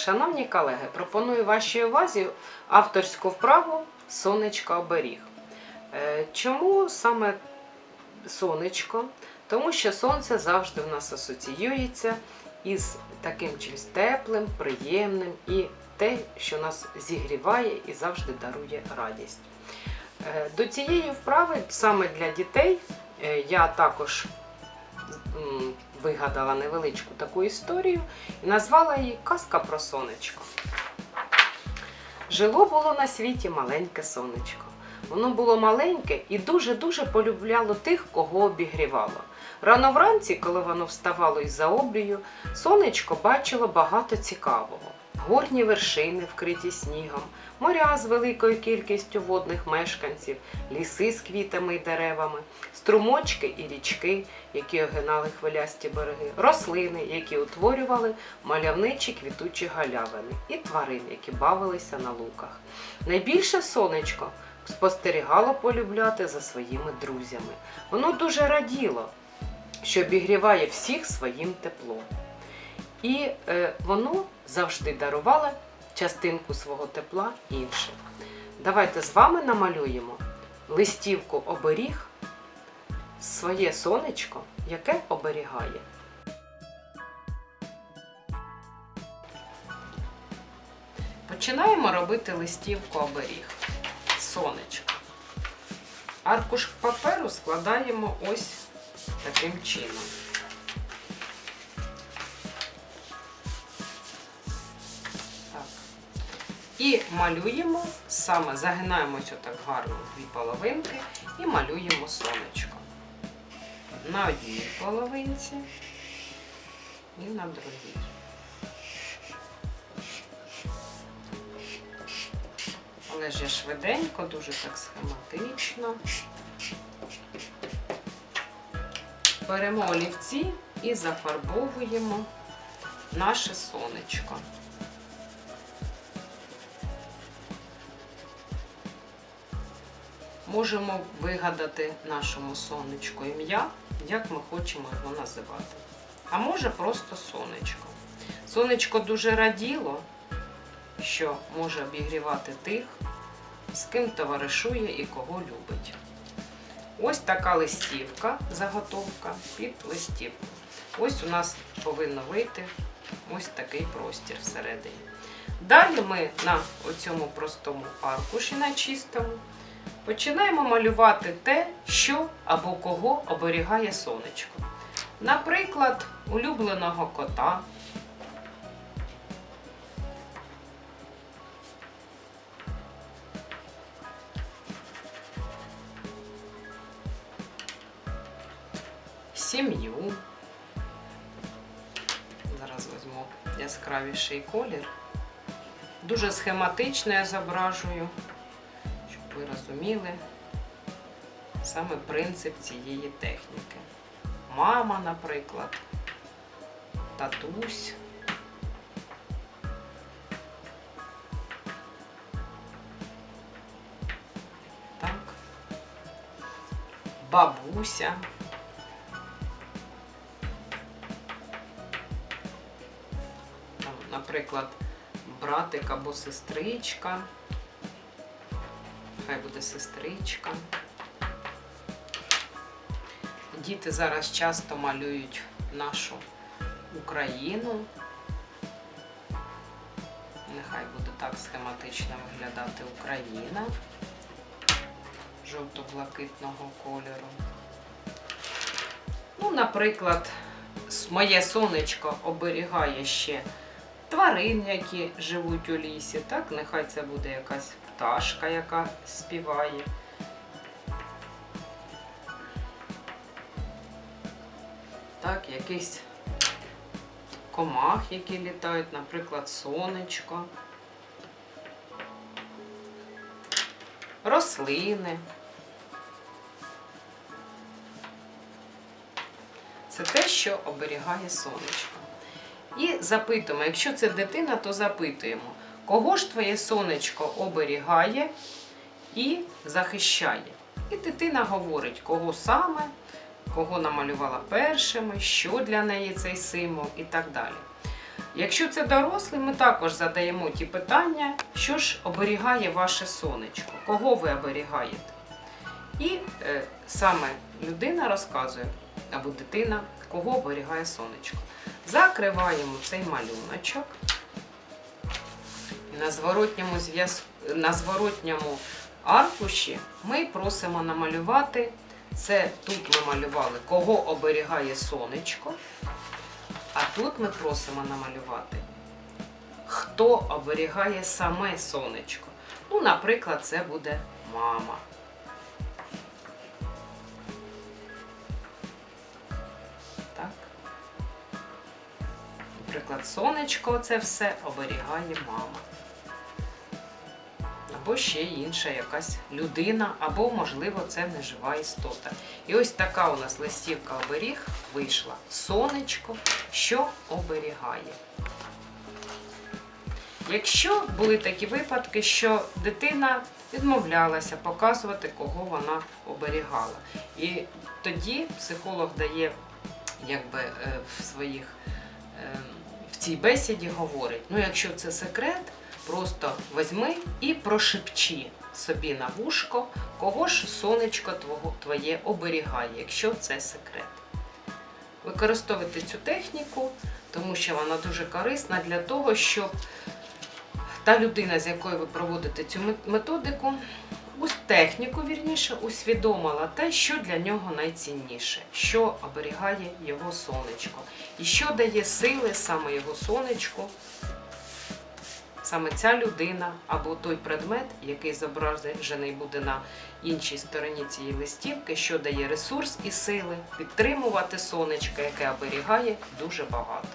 Шановні колеги, пропоную вашій увазі авторську вправу Сонечко оберіг. Е, Чому саме сонечко? Тому що сонце завжди в нас асоціюється із таким чимось теплим, приємним і те, що нас зігріває і завжди дарує радість. Е, До цієї вправи саме для дітей е, я також вигадала невеличку таку історію і назвала її Казка про сонечко. Жило було на світі маленьке сонечко. Воно було маленьке і дуже-дуже полюбляло тих, кого обігрівало. Рано вранці, коли воно вставало із-за обрію, сонечко бачило багато цікавого. Горні вершини, вкриті снігом, моря з великою кількістю водних мешканців, ліси з квітами і деревами, струмочки і річки, які огинали хвилясті береги, рослини, які утворювали мальовничі квітучі галявини, і тварин, які бавилися на луках. Найбільше сонечко спостерігало полюбляти за своїми друзями. Воно дуже раділо, що обігріває всіх своїм теплом. І е, воно завжди дарувало частинку свого тепла іншим. Давайте з вами намалюємо листівку оберіг, своє сонечко, яке оберігає. Починаємо робити листівку оберіг. Сонечко. Аркуш паперу складаємо ось таким чином. І малюємо саме, загинаємо цю так гарно дві половинки і малюємо сонечко. На одній половинці і на другій. Але ж я швиденько, дуже так схематично. Беремо олівці і зафарбовуємо наше сонечко. Можемо вигадати нашому сонечку ім'я, як ми хочемо його називати. А може просто сонечко. Сонечко дуже раділо, що може обігрівати тих, з ким товаришує і кого любить. Ось така листівка, заготовка під листівку. Ось у нас повинно вийти ось такий простір всередині. Далі ми на цьому простому аркуші на чистому починаємо малювати те, що або кого оберігає сонечко. Наприклад, улюбленого кота. Сім'ю. Зараз візьму яскравіший колір. Дуже схематично я зображую, ви розуміли саме принцип цієї техніки. Мама, наприклад, татусь. Так. Бабуся. Наприклад, братик або сестричка. Хай буде сестричка. Діти зараз часто малюють нашу Україну. Нехай буде так схематично виглядати Україна жовто-блакитного кольору. Ну, наприклад, моє сонечко оберігає ще тварин, які живуть у лісі. Так, нехай це буде якась пташка, яка співає. Так, якийсь комах, які літають, наприклад, сонечко. Рослини. Це те, що оберігає сонечко. І запитуємо, якщо це дитина, то запитуємо, кого ж твоє сонечко оберігає і захищає. І дитина говорить, кого саме, кого намалювала першими, що для неї цей символ і так далі. Якщо це дорослий, ми також задаємо ті питання, що ж оберігає ваше сонечко, кого ви оберігаєте. І е, саме людина розказує, або дитина, кого оберігає сонечко. Закриваємо цей малюночок. На зворотньому, на зворотньому аркуші ми просимо намалювати. Це тут ми малювали, кого оберігає сонечко. А тут ми просимо намалювати, хто оберігає саме сонечко. Ну, наприклад, це буде мама. Наприклад, сонечко це все оберігає мама. Або ще інша якась людина, або, можливо, це нежива істота. І ось така у нас листівка оберіг вийшла. Сонечко, що оберігає. Якщо були такі випадки, що дитина відмовлялася показувати, кого вона оберігала. І тоді психолог дає, якби е, в своїх е, в цій бесіді говорить: ну, якщо це секрет, просто візьми і прошепчи собі на вушко, кого ж сонечко твоє оберігає, якщо це секрет. Використовуйте цю техніку, тому що вона дуже корисна для того, щоб та людина, з якою ви проводите цю методику, ус- техніку, вірніше, усвідомила те, що для нього найцінніше, що оберігає його сонечко, і що дає сили саме його сонечку, саме ця людина або той предмет, який зображений буде на іншій стороні цієї листівки, що дає ресурс і сили підтримувати сонечко, яке оберігає дуже багато.